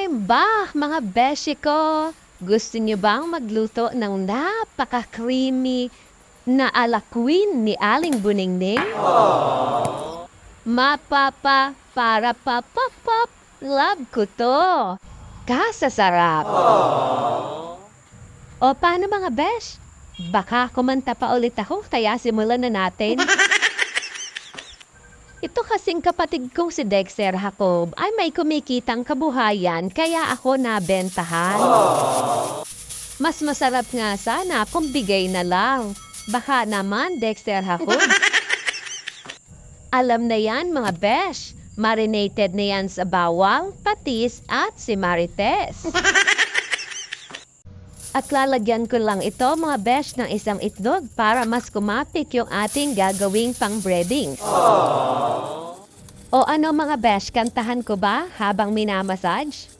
time! Bah, mga beshi ko! Gusto niyo bang magluto ng napaka-creamy na ala queen ni Aling Buningning? Mapapa, para papapap, love ko to. Kasasarap. O paano mga besh? Baka kumanta pa ulit ako, kaya simulan na natin. Ito kasing kapatid kong si Dexter Jacob ay may kumikitang kabuhayan kaya ako nabentahan. Mas masarap nga sana kung bigay na lang. Baka naman, Dexter Jacob. Alam na yan, mga besh. Marinated na yan sa bawang, patis, at si Marites. At lalagyan ko lang ito, mga besh, ng isang itlog para mas kumapit yung ating gagawing pang breading. O ano mga besh, kantahan ko ba habang minamassage?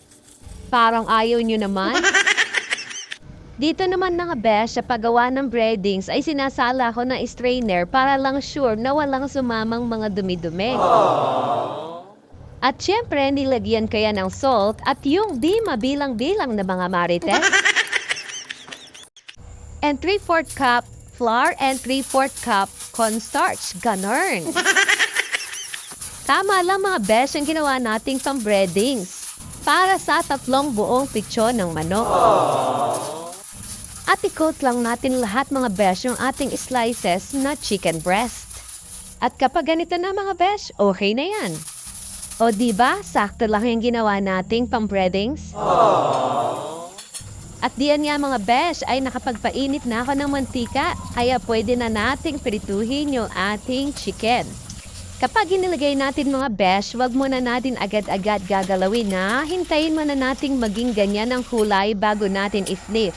Parang ayaw nyo naman. Dito naman mga besh, sa paggawa ng breadings ay sinasala ko ng strainer para lang sure na walang sumamang mga dumi-dumi. At syempre, nilagyan kaya ng salt at yung di mabilang-bilang na mga marites. and 3-4 cup flour and 3-4 cup cornstarch. Ganun. Tama lang mga besh ang ginawa nating pang breadings para sa tatlong buong pitsyon ng manok. At i-coat lang natin lahat mga besh yung ating slices na chicken breast. At kapag ganito na mga besh, okay na yan. O di ba sakto lang yung ginawa nating pang breadings? At diyan nga mga besh ay nakapagpainit na ako ng mantika kaya pwede na nating prituhin yung ating chicken. Kapag inilagay natin mga besh, wag muna natin agad-agad gagalawin na hintayin muna nating maging ganyan ang kulay bago natin i-flip.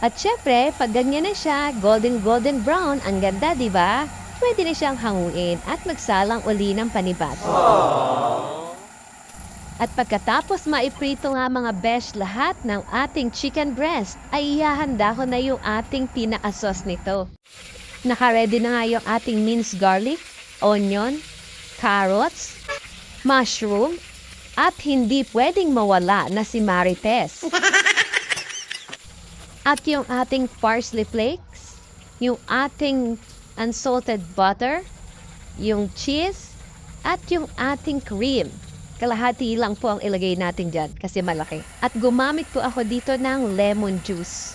At syempre, pag ganyan na siya, golden golden brown, ang ganda, di ba? Pwede na siyang hanguin at magsalang uli ng panibago. At pagkatapos maiprito nga mga besh lahat ng ating chicken breast, ay ihahanda ko na yung ating pinaka-sauce nito. Nakaready na nga yung ating minced garlic, onion, carrots, mushroom, at hindi pwedeng mawala na si Marites. At yung ating parsley flakes, yung ating unsalted butter, yung cheese, at yung ating cream. Kalahati lang po ang ilagay natin dyan kasi malaki. At gumamit po ako dito ng lemon juice.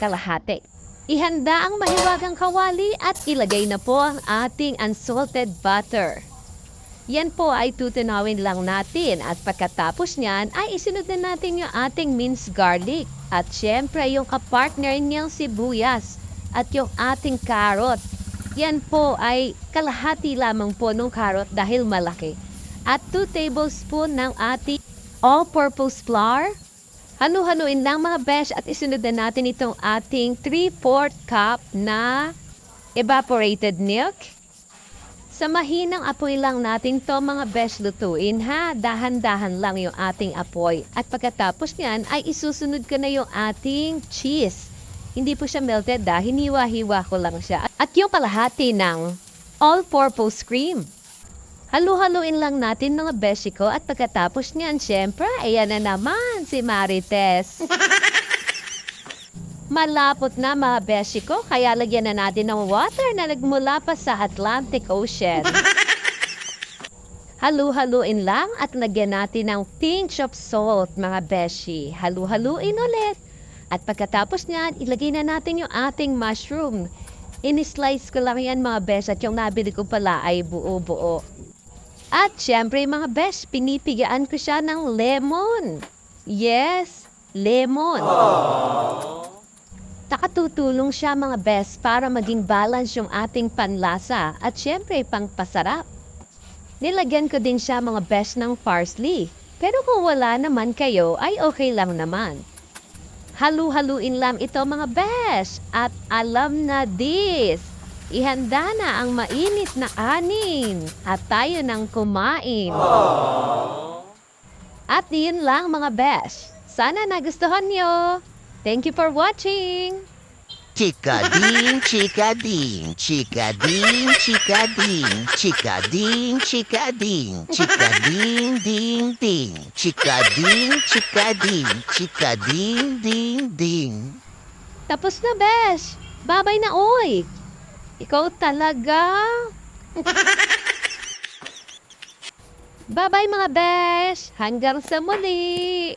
Kalahati. Ihanda ang mahiwagang kawali at ilagay na po ang ating unsalted butter. Yan po ay tutunawin lang natin at pagkatapos niyan ay isunod na natin yung ating minced garlic at syempre yung kapartner niyang sibuyas at yung ating carrot. Yan po ay kalahati lamang po ng carrot dahil malaki. At 2 tablespoon ng ating all-purpose flour. Hanu-hanuin lang mga besh at isunod na natin itong ating 3-4 cup na evaporated milk. Sa mahinang apoy lang natin to mga besh lutuin ha. Dahan-dahan lang yung ating apoy. At pagkatapos niyan ay isusunod ko na yung ating cheese. Hindi po siya melted dahil hiniwa-hiwa ko lang siya. At yung kalahati ng all-purpose cream. Halu-haluin lang natin mga beshi ko at pagkatapos niyan, syempre, ayan na naman si Marites. Malapot na mga beshi ko, kaya lagyan na natin ng water na nagmula pa sa Atlantic Ocean. Halu-haluin lang at lagyan natin ng pinch of salt mga beshi. Halu-haluin ulit. At pagkatapos niyan, ilagay na natin yung ating mushroom. In-slice ko lang yan mga besh at yung nabili ko pala ay buo-buo. At syempre mga besh, pinipigaan ko siya ng lemon. Yes, lemon. Nakatutulong siya mga best para maging balance yung ating panlasa at syempre pangpasarap. Nilagyan ko din siya mga best ng parsley. Pero kung wala naman kayo ay okay lang naman. Halu-haluin lang ito mga best at alam na this. Ihanda na ang mainit na anin at tayo nang kumain. At yun lang mga besh. Sana nagustuhan nyo. Thank you for watching. Chikading, chikading, chikading, chikading, chikading, chikading, chikading, ding, ding, chikading, chikading, chikading, ding, ding. Tapos na, besh. Babay na, oy. Ikaw talaga. Babay mga besh. Hanggang sa muli.